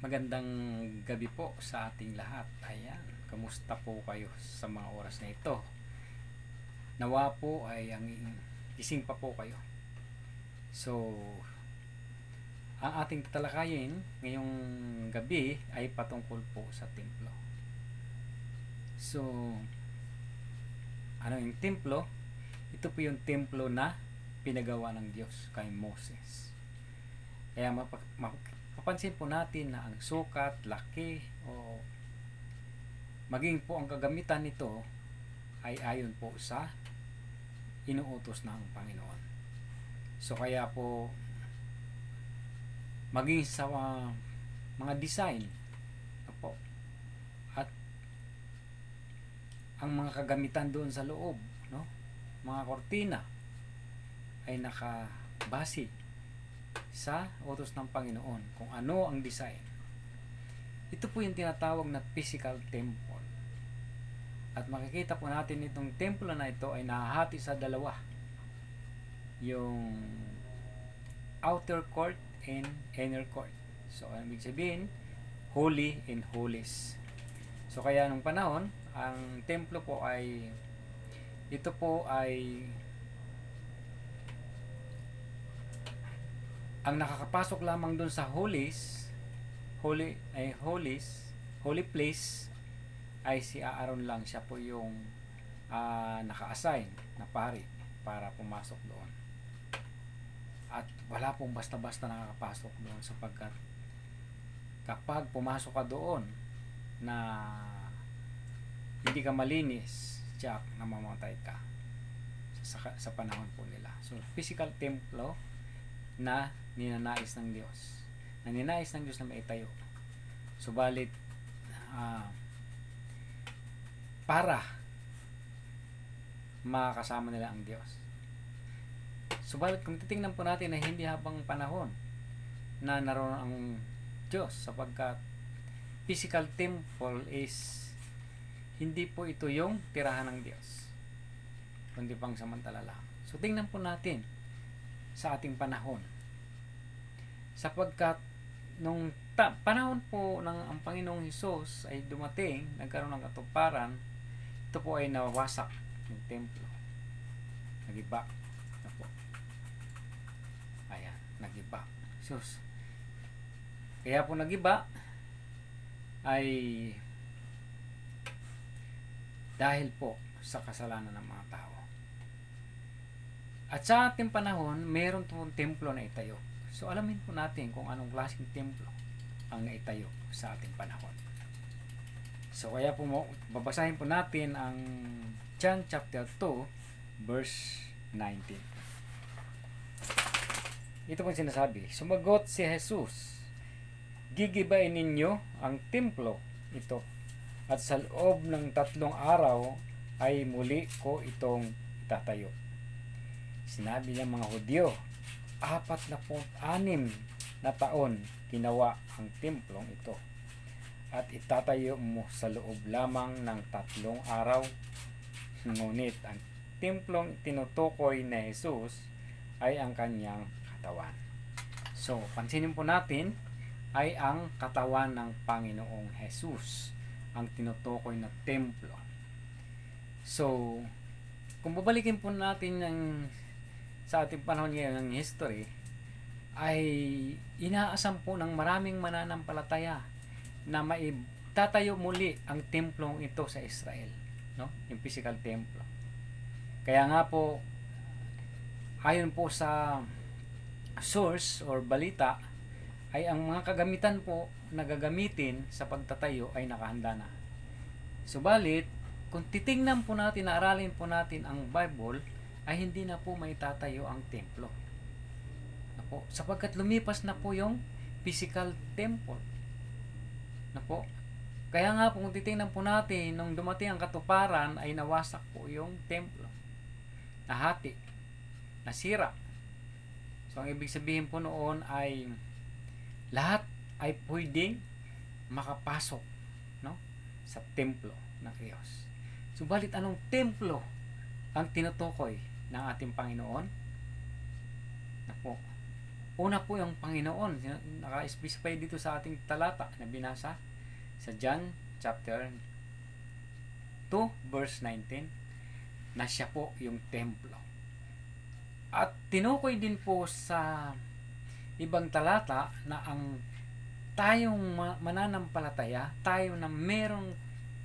Magandang gabi po sa ating lahat. Ayan, kamusta po kayo sa mga oras na ito? Nawa po ay ang gising pa po kayo. So, ang ating tatalakayin ngayong gabi ay patungkol po sa templo. So, ano yung templo? Ito po yung templo na pinagawa ng Diyos kay Moses. Kaya mapag, map- mapapansin po natin na ang sukat, laki, o maging po ang kagamitan nito ay ayon po sa inuutos ng Panginoon. So kaya po maging sa uh, mga design po at ang mga kagamitan doon sa loob, no? Mga kortina ay nakabase sa utos ng Panginoon kung ano ang design. Ito po yung tinatawag na physical temple. At makikita po natin itong templo na ito ay nahahati sa dalawa. Yung outer court and inner court. So, ang ibig sabihin, holy and holies. So, kaya nung panahon, ang templo po ay ito po ay ang nakakapasok lamang doon sa holies holy ay holies holy place ay si Aaron lang siya po yung uh, naka-assign na pari para pumasok doon. At wala pong basta-basta nakakapasok doon sapagkat kapag pumasok ka doon na hindi ka malinis tiyak na mamatay ka sa, sa panahon po nila. So physical templo na ninanais ng Diyos. Na ninais ng Diyos na maitayo. Subalit, uh, para makakasama nila ang Diyos. Subalit kung titingnan po natin na hindi habang panahon na naroon ang Diyos sapagkat physical temple is hindi po ito yung tirahan ng Diyos kundi pang samantala lang. So tingnan po natin sa ating panahon. Sapagkat nung ta- panahon po ng ang Panginoong Hesus ay dumating, nagkaroon ng katuparan, ito po ay nawasak yung templo. Nagiba. Na po. Ayan, nagiba. Sus. Kaya po nagiba ay dahil po sa kasalanan ng mga tao. At sa ating panahon, meron pong templo na itayo. So alamin po natin kung anong klaseng templo ang naitayo sa ating panahon. So kaya po babasahin po natin ang John chapter 2 verse 19. Ito po sinasabi, sumagot si Jesus, gigibain ninyo ang templo ito at sa loob ng tatlong araw ay muli ko itong itatayo Sinabi ng mga Hudyo, apat na anim na taon ginawa ang templong ito at itatayo mo sa loob lamang ng tatlong araw. Ngunit ang templong tinutukoy na Jesus ay ang kanyang katawan. So, pansinin po natin ay ang katawan ng Panginoong Jesus ang tinutukoy na templo. So, kung babalikin po natin ng sa ating panahon ngayon ng history ay inaasam po ng maraming mananampalataya na maitatayo muli ang templong ito sa Israel no? Yung physical templo. Kaya nga po ayon po sa source or balita ay ang mga kagamitan po na gagamitin sa pagtatayo ay nakahanda na. Subalit kung titingnan po natin, aralin po natin ang Bible, ay hindi na po may tatayo ang templo. Na po, sapagkat lumipas na po yung physical temple. Na po, kaya nga po kung titingnan po natin, nung dumating ang katuparan ay nawasak po yung templo. Nahati. Nasira. So ang ibig sabihin po noon ay lahat ay pwedeng makapasok no sa templo ng Diyos. Subalit anong templo ang tinutukoy ng ating Panginoon? Napo, Una po yung Panginoon. Naka-specify dito sa ating talata na binasa sa John chapter 2 verse 19 na siya po yung templo. At tinukoy din po sa ibang talata na ang tayong ma- mananampalataya, tayo na merong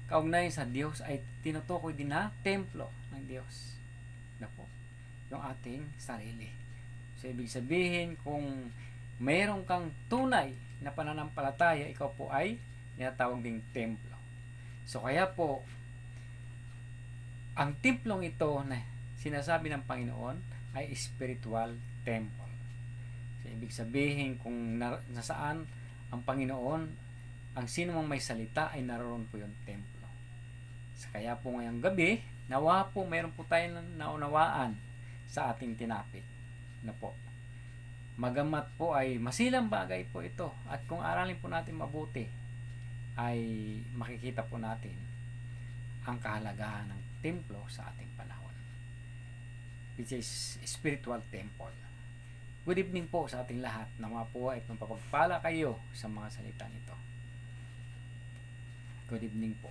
kaugnayan sa Diyos ay tinutukoy din na templo ng Diyos. Na po, yung ating sarili. So, ibig sabihin, kung mayroon kang tunay na pananampalataya, ikaw po ay tinatawag ding templo. So, kaya po, ang templong ito na sinasabi ng Panginoon ay spiritual temple. So, ibig sabihin, kung na, nasaan ang Panginoon, ang sino mang may salita ay naroon po yung templo. So, kaya po ngayong gabi, nawa po mayroon po tayo naunawaan sa ating tinapit na po. Magamat po ay masilang bagay po ito at kung aralin po natin mabuti ay makikita po natin ang kahalagahan ng templo sa ating panahon which is spiritual temple. Good evening po sa ating lahat na mga po ay mapapagpala kayo sa mga salita nito. Good evening po.